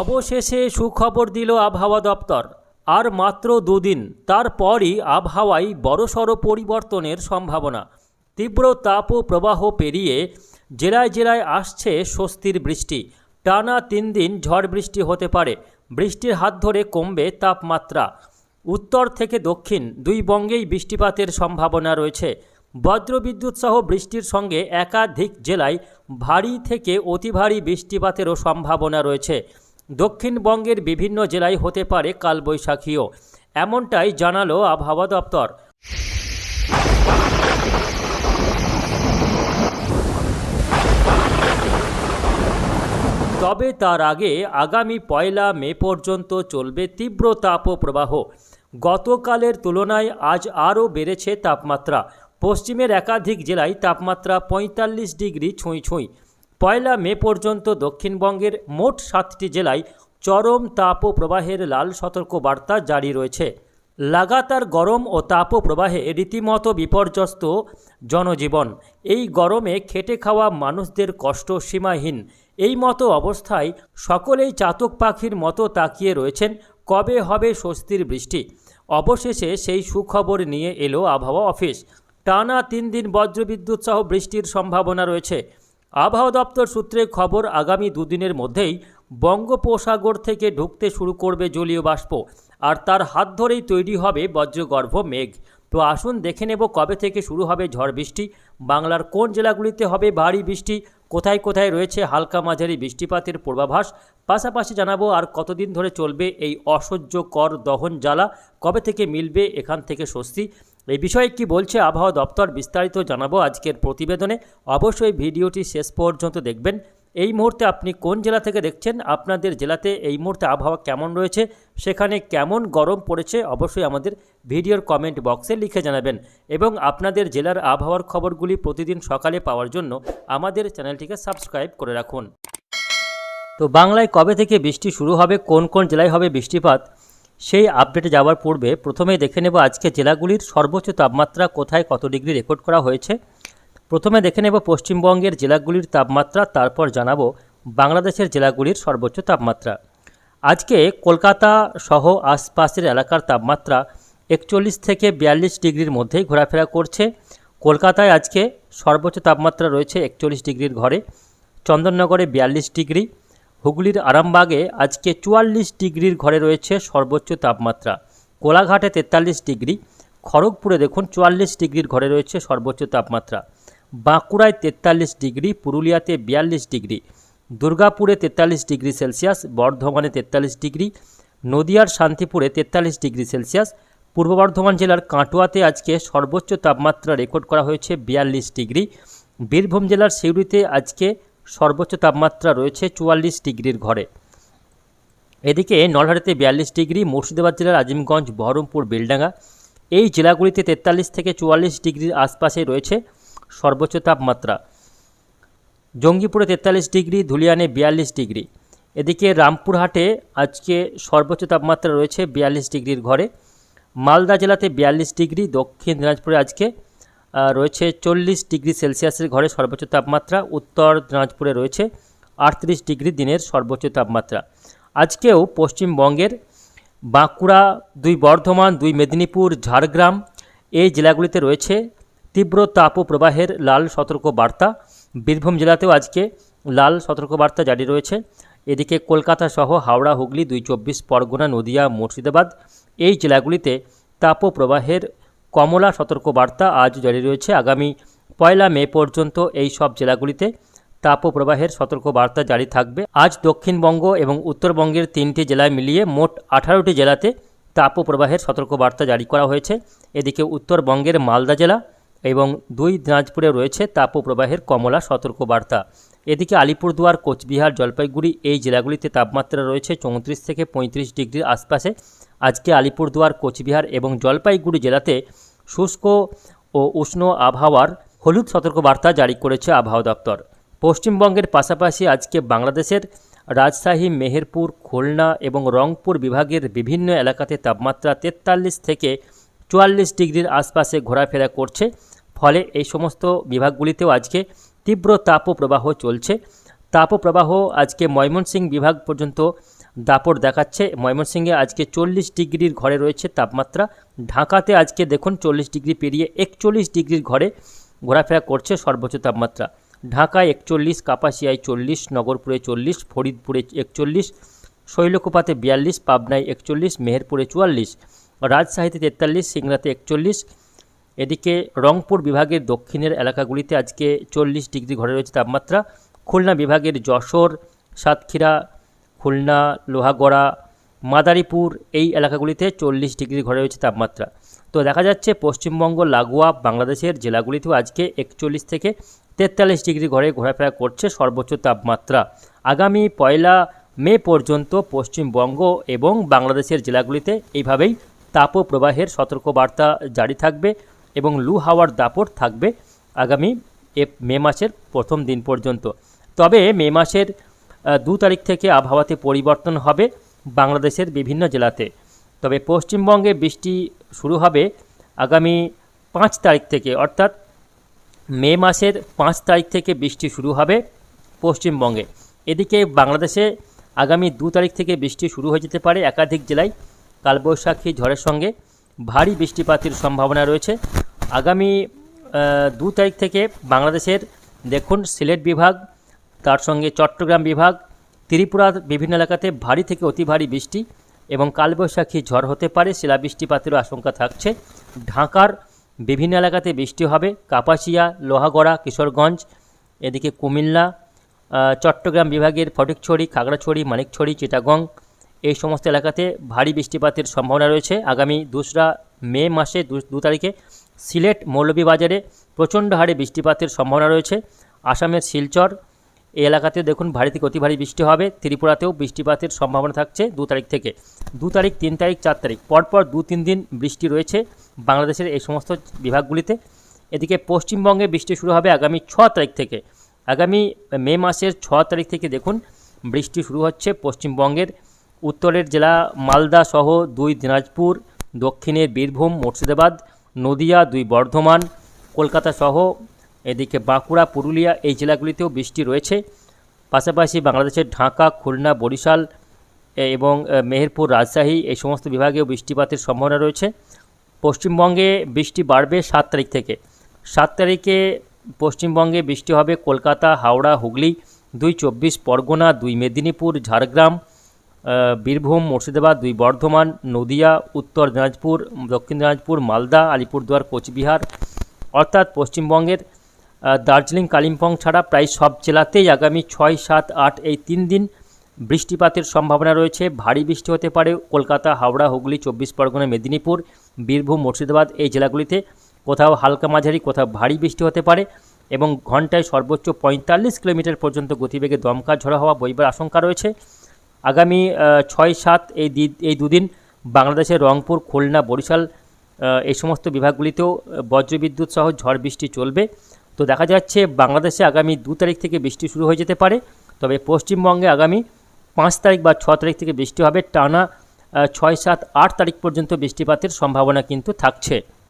অবশেষে সুখবর দিল আবহাওয়া দপ্তর। আর মাত্র দুদিন, তারপরই আবহাওয়ায় বড়সড় পরিবর্তনের সম্ভাবনা। তীব্র তাপ ও প্রবাহ পেরিয়ে জেলায় জেলায় আসছে স্বস্তির বৃষ্টি। টানা তিন দিন ঝড় বৃষ্টি হতে পারে। বৃষ্টির হাত ধরে কমবে তাপমাত্রা। উত্তর থেকে দক্ষিণ দুই বঙ্গেই বৃষ্টিপাতের সম্ভাবনা রয়েছে। বজ্রবিদ্যুৎ সহ বৃষ্টির সঙ্গে একাধিক জেলায় ভারী থেকে অতি ভারী বৃষ্টিপাতেরও সম্ভাবনা রয়েছে। দক্ষিণবঙ্গের বিভিন্ন জেলায় হতে পারে কালবৈশাখীও, এমনটাই জানালো আবহাওয়া দপ্তর। তবে তার আগে আগামী পয়লা মে পর্যন্ত চলবে তীব্র তাপপ্রবাহ। গতকালের তুলনায় আজ আরও বেড়েছে তাপমাত্রা। পশ্চিমের একাধিক জেলায় তাপমাত্রা পঁয়তাল্লিশ ডিগ্রি ছুঁই ছুঁই। পয়লা মে পর্যন্ত দক্ষিণবঙ্গের মোট সাতটি জেলায় চরম তাপ প্রবাহের লাল সতর্ক বার্তা জারি রয়েছে। লাগাতার গরম ও তাপপ্রবাহে রীতিমতো বিপর্যস্ত জনজীবন। এই গরমে খেটে খাওয়া মানুষদের কষ্ট সীমাহীন। এই মতো অবস্থায় সকলেই চাতক পাখির মতো তাকিয়ে রয়েছেন কবে হবে স্বস্তির বৃষ্টি। অবশেষে সেই সুখবর নিয়ে এলো আবহাওয়া অফিস। টানা তিন দিন বজ্রবিদ্যুৎ সহ বৃষ্টির সম্ভাবনা রয়েছে। আবহাওয়া দপ্তর সূত্রে খবর, আগামী দুদিনের মধ্যেই বঙ্গোপসাগর থেকে ঢুকতে শুরু করবে জলীয় বাষ্প, আর তার হাত ধরেই তৈরি হবে বজ্রগর্ভ মেঘ। তো আসুন দেখে নেব কবে থেকে শুরু হবে ঝড় বৃষ্টি। বাংলার কোন জেলাগুলিতে হবে ভারী বৃষ্টি? কোথায় কোথায় রয়েছে হালকা মাঝারি বৃষ্টিপাতের পূর্বাভাস? পাশাপাশি জানাব আর কতদিন ধরে চলবে এই অসহ্যকর দহন জ্বালা? কবে থেকে মিলবে এখান থেকে স্বস্তি? এই বিষয়ে কি বলছে আবহাওয়া দপ্তর বিস্তারিত জানাব আজকের প্রতিবেদনে। অবশ্যই ভিডিওটি শেষ পর্যন্ত দেখবেন। এই মুহূর্তে আপনি কোন জেলা থেকে দেখছেন, আপনাদের জেলাতে এই মুহূর্তে আবহাওয়া কেমন রয়েছে, সেখানে কেমন গরম পড়েছে, অবশ্যই আমাদের ভিডিওর কমেন্ট বক্সে লিখে জানাবেন। এবং আপনাদের জেলার আবহাওয়ার খবরগুলি প্রতিদিন সকালে পাওয়ার জন্য আমাদের চ্যানেলটিকে সাবস্ক্রাইব করে রাখুন। তো বাংলায় কবে থেকে বৃষ্টি শুরু হবে, কোন কোন জেলায় হবে বৃষ্টিপাত? সেই আপডেটে যাওয়ার পূর্বে প্রথমেই দেখে নেব আজকে জেলাগুলির সর্বোচ্চ তাপমাত্রা কোথায়, কত ডিগ্রি রেকর্ড করা হয়েছে। প্রথমে দেখে নেব পশ্চিমবঙ্গের জেলাগুলির তাপমাত্রা, তারপর জানাব বাংলাদেশের জেলাগুলির সর্বোচ্চ তাপমাত্রা। আজকে কলকাতা সহ আশপাশের এলাকার তাপমাত্রা একচল্লিশ থেকে বিয়াল্লিশ ডিগ্রির মধ্যেই ঘোরাফেরা করছে। কলকাতায় আজকে সর্বোচ্চ তাপমাত্রা রয়েছে একচল্লিশ ডিগ্রির ঘরে, চন্দননগরে বিয়াল্লিশ ডিগ্রি হুগলির আরামবাগে আজকে চুয়াল্লিশ ডিগ্রির ঘরে রয়েছে সর্বোচ্চ তাপমাত্রা। কোলাঘাটে তেতাল্লিশ ডিগ্রি, খড়গপুরে দেখুন চুয়াল্লিশ ডিগ্রির ঘরে রয়েছে সর্বোচ্চ তাপমাত্রা। বাঁকুড়ায় তেতাল্লিশ ডিগ্রি, পুরুলিয়াতে বিয়াল্লিশ ডিগ্রি, দুর্গাপুরে তেতাল্লিশ ডিগ্রি সেলসিয়াস, বর্ধমানে তেতাল্লিশ ডিগ্রি, নদিয়ার শান্তিপুরে তেতাল্লিশ ডিগ্রি সেলসিয়াস, পূর্ব বর্ধমান জেলার কাটোয়াতে আজকে সর্বোচ্চ তাপমাত্রা রেকর্ড করা হয়েছে বিয়াল্লিশ ডিগ্রি। বীরভূম জেলার সিউড়িতে আজকে সর্বোচ্চ তাপমাত্রা রয়েছে চুয়াল্লিশ ডিগ্রির ঘরে। এদিকে নলহাটিতে বিয়াল্লিশ ডিগ্রি, মুর্শিদাবাদ জেলার আজিমগঞ্জ, বহরমপুর, বেলডাঙ্গা এই জেলাগুলিতে তেতাল্লিশ থেকে চুয়াল্লিশ ডিগ্রির আশপাশে রয়েছে সর্বোচ্চ তাপমাত্রা। জঙ্গিপুরে তেতাল্লিশ ডিগ্রি, ধুলিয়ানে বিয়াল্লিশ ডিগ্রি। এদিকে রামপুরহাটে আজকে সর্বোচ্চ তাপমাত্রা রয়েছে বিয়াল্লিশ ডিগ্রির ঘরে। মালদা জেলাতে বিয়াল্লিশ ডিগ্রি, দক্ষিণ দিনাজপুরে আজকে রয়েছে চল্লিশ ডিগ্রি সেলসিয়াসের ঘরে সর্বোচ্চ তাপমাত্রা। উত্তর দিনাজপুরে রয়েছে আটত্রিশ ডিগ্রি দিনের সর্বোচ্চ তাপমাত্রা। আজকেও পশ্চিমবঙ্গের বাঁকুড়া, দুই বর্ধমান, দুই মেদিনীপুর, ঝাড়গ্রাম এই জেলাগুলিতে রয়েছে তীব্র তাপ প্রবাহের লাল সতর্ক বার্তা বীরভূম জেলাতেও আজকে লাল সতর্ক বার্তা জারি রয়েছে। এদিকে কলকাতা সহ হাওড়া, হুগলি, দুই চব্বিশ পরগনা, নদিয়া, মুর্শিদাবাদ এই জেলাগুলিতে তাপপ্রবাহের কমলা সতর্ক বার্তা আজ জারি রয়েছে। আগামী পয়লা মে পর্যন্ত এই সব জেলাগুলিতে তাপপ্রবাহের সতর্ক বার্তা জারি থাকবে। আজ দক্ষিণবঙ্গ এবং উত্তরবঙ্গের তিনটি জেলায় মিলিয়ে মোট আঠারোটি জেলাতে তাপপ্রবাহের সতর্ক বার্তা জারি করা হয়েছে। এদিকে উত্তরবঙ্গের মালদা জেলা এবং দুই দিনাজপুরে রয়েছে তাপপ্রবাহের কমলা সতর্ক বার্তা এদিকে আলিপুরদুয়ার, কোচবিহার, জলপাইগুড়ি এই জেলাগুলিতে তাপমাত্রা রয়েছে চৌত্রিশ থেকে পঁয়ত্রিশ ডিগ্রির আশপাশে। আজকে আলিপুরদুয়ার, কোচবিহার এবং জলপাইগুড়ি জেলাতে শুষ্ক ও উষ্ণ আবহাওয়ার হলুদ সতর্কবার্তা জারি করেছে আবহাওয়া দপ্তর। পশ্চিমবঙ্গের পাশাপাশি আজকে বাংলাদেশের রাজশাহী, মেহেরপুর, খুলনা এবং রংপুর বিভাগের বিভিন্ন এলাকাতে তাপমাত্রা তেতাল্লিশ থেকে চুয়াল্লিশ ডিগ্রির আশপাশে ঘোরাফেরা করছে। ফলে এই সমস্ত বিভাগগুলিতেও আজকে তীব্র তাপপ্রবাহ চলছে। তাপপ্রবাহ আজকে ময়মনসিংহ বিভাগ পর্যন্ত দাপট দেখাচ্ছে। ময়মনসিংহে আজকে চল্লিশ ডিগ্রির ঘরে রয়েছে তাপমাত্রা। ঢাকাতে আজকে দেখুন চল্লিশ ডিগ্রি পেরিয়ে একচল্লিশ ডিগ্রির ঘরে ঘোরাফেরা করছে সর্বোচ্চ তাপমাত্রা। ঢাকায় একচল্লিশ, কাপাসিয়ায় চল্লিশ, নগরপুরে চল্লিশ, ফরিদপুরে একচল্লিশ, শৈলকুপাতে বিয়াল্লিশ, পাবনায় একচল্লিশ, মেহেরপুরে চুয়াল্লিশ, রাজশাহীতে তেতাল্লিশ সিংড়াতে একচল্লিশ। এদিকে রংপুর বিভাগের দক্ষিণের এলাকাগুলিতে আজকে চল্লিশ ডিগ্রি ঘরে রয়েছে তাপমাত্রা। খুলনা বিভাগের যশোর, সাতক্ষীরা খুলনা, লোহাগড়া, মাদারীপুর এই এলাকাগুলিতে চল্লিশ ডিগ্রি ঘরে রয়েছে তাপমাত্রা। তো দেখা যাচ্ছে পশ্চিমবঙ্গ, লাগোয়া, বাংলাদেশের জেলাগুলিতেও আজকে একচল্লিশ থেকে তেতাল্লিশ ডিগ্রি ঘরে ঘোরাফেরা করছে সর্বোচ্চ তাপমাত্রা। আগামী পয়লা মে পর্যন্ত পশ্চিমবঙ্গ এবং বাংলাদেশের জেলাগুলিতে এইভাবেই তাপপ্রবাহের সতর্কবার্তা জারি থাকবে এবং লু হাওয়ার দাপট থাকবে আগামী এপ- মে মাসের প্রথম দিন পর্যন্ত। তবে মে মাসের দু তারিখ থেকে আবহাওয়াতে পরিবর্তন হবে বাংলাদেশের বিভিন্ন জেলাতে। তবে পশ্চিমবঙ্গে বৃষ্টি শুরু হবে আগামী পাঁচ তারিখ থেকে, অর্থাৎ মে মাসের পাঁচ তারিখ থেকে বৃষ্টি শুরু হবে পশ্চিমবঙ্গে। এদিকে বাংলাদেশে আগামী দু তারিখ থেকে বৃষ্টি শুরু হয়ে যেতে পারে একাধিক জেলায়। কালবৈশাখী ঝড়ের সঙ্গে ভারী বৃষ্টিপাতের সম্ভাবনা রয়েছে। আগামী দু তারিখ থেকে বাংলাদেশের, দেখুন, সিলেট বিভাগ তার সঙ্গে চট্টগ্রাম বিভাগ, ত্রিপুরার বিভিন্ন এলাকাতে ভারী থেকে অতি ভারী বৃষ্টি এবং কালবৈশাখী ঝড় হতে পারে, শিলাবৃষ্টিপাতেরও আশঙ্কা থাকছে। ঢাকার বিভিন্ন এলাকাতে বৃষ্টি হবে, কাপাসিয়া, লোহাগড়া, কিশোরগঞ্জ, এদিকে কুমিল্লা চট্টগ্রাম বিভাগের ফটিকছড়ি, খাগড়াছড়ি, মানিকছড়ি, চিটাগং, এই সমস্ত এলাকাতে ভারী বৃষ্টিপাতের সম্ভাবনা রয়েছে। আগামী দোসরা মে মাসে দু তারিখে সিলেট মৌলভীবাজারে প্রচণ্ড হারে বৃষ্টিপাতের সম্ভাবনা রয়েছে। আসামের শিলচর এই এলাকাতে দেখুন ভারী থেকে অতি ভারী বৃষ্টি হবে। ত্রিপুরাতেও বৃষ্টিপাতের সম্ভাবনা থাকছে দু তারিখ থেকে। দু তারিখ, তিন তারিখ, চার তারিখ, পরপর দু তিন দিন বৃষ্টি রয়েছে বাংলাদেশের এই সমস্ত বিভাগগুলিতে। এদিকে পশ্চিমবঙ্গে বৃষ্টি শুরু হবে আগামী ছ তারিখ থেকে। আগামী মে মাসের ছ তারিখ থেকে দেখুন বৃষ্টি শুরু হচ্ছে পশ্চিমবঙ্গের। উত্তরের জেলা মালদা সহ দুই দিনাজপুর, দক্ষিণের বীরভূম, মুর্শিদাবাদ, নদিয়া, দুই বর্ধমান, কলকাতা সহ এদিকে বাঁকুড়া, পুরুলিয়া এই জেলাগুলিতেও বৃষ্টি রয়েছে। পাশাপাশি বাংলাদেশের ঢাকা, খুলনা, বরিশাল এবং মেহেরপুর, রাজশাহী এই সমস্ত বিভাগেও বৃষ্টিপাতের সম্ভাবনা রয়েছে। পশ্চিমবঙ্গে বৃষ্টি বাড়বে সাত তারিখ থেকে। সাত তারিখে পশ্চিমবঙ্গে বৃষ্টি হবে কলকাতা, হাওড়া, হুগলি, দুই চব্বিশ পরগনা, দুই মেদিনীপুর, ঝাড়গ্রাম বীরভূম, মুর্শিদাবাদ, দুই বর্ধমান, নদিয়া, উত্তর দিনাজপুর, দক্ষিণ দিনাজপুর, মালদা, আলিপুরদুয়ার, কোচবিহার। অর্থাৎ পশ্চিমবঙ্গের দার্জিলিং, কালিম্পং ছাড়া প্রায় সব জেলাতেই আগামী ছয়, সাত, আট এই তিন দিন বৃষ্টিপাতের সম্ভাবনা রয়েছে। ভারী বৃষ্টি হতে পারে কলকাতা, হাওড়া, হুগলি, চব্বিশ পরগনা, মেদিনীপুর, বীরভূম, মুর্শিদাবাদ এই জেলাগুলিতে। কোথাও হালকা মাঝারি, কোথাও ভারী বৃষ্টি হতে পারে এবং ঘন্টায় সর্বোচ্চ পঁয়তাল্লিশ কিলোমিটার পর্যন্ত গতিবেগে দমকা ঝড়ো হওয়া বইবার আশঙ্কা রয়েছে। আগামী ছয়, সাত এই এই দুদিন বাংলাদেশের রংপুর, খুলনা, বরিশাল এই সমস্ত বিভাগগুলিতেও বজ্রবিদ্যুৎ সহ ঝড় বৃষ্টি চলবে। তো দেখা যাচ্ছে বাংলাদেশে আগামী দু তারিখ থেকে বৃষ্টি শুরু হয়ে যেতে পারে। তবে পশ্চিমবঙ্গে আগামী পাঁচ তারিখ বা ছ তারিখ থেকে বৃষ্টি হবে। টানা ছয়, সাত, আট তারিখ পর্যন্ত বৃষ্টিপাতের সম্ভাবনা কিন্তু থাকছে।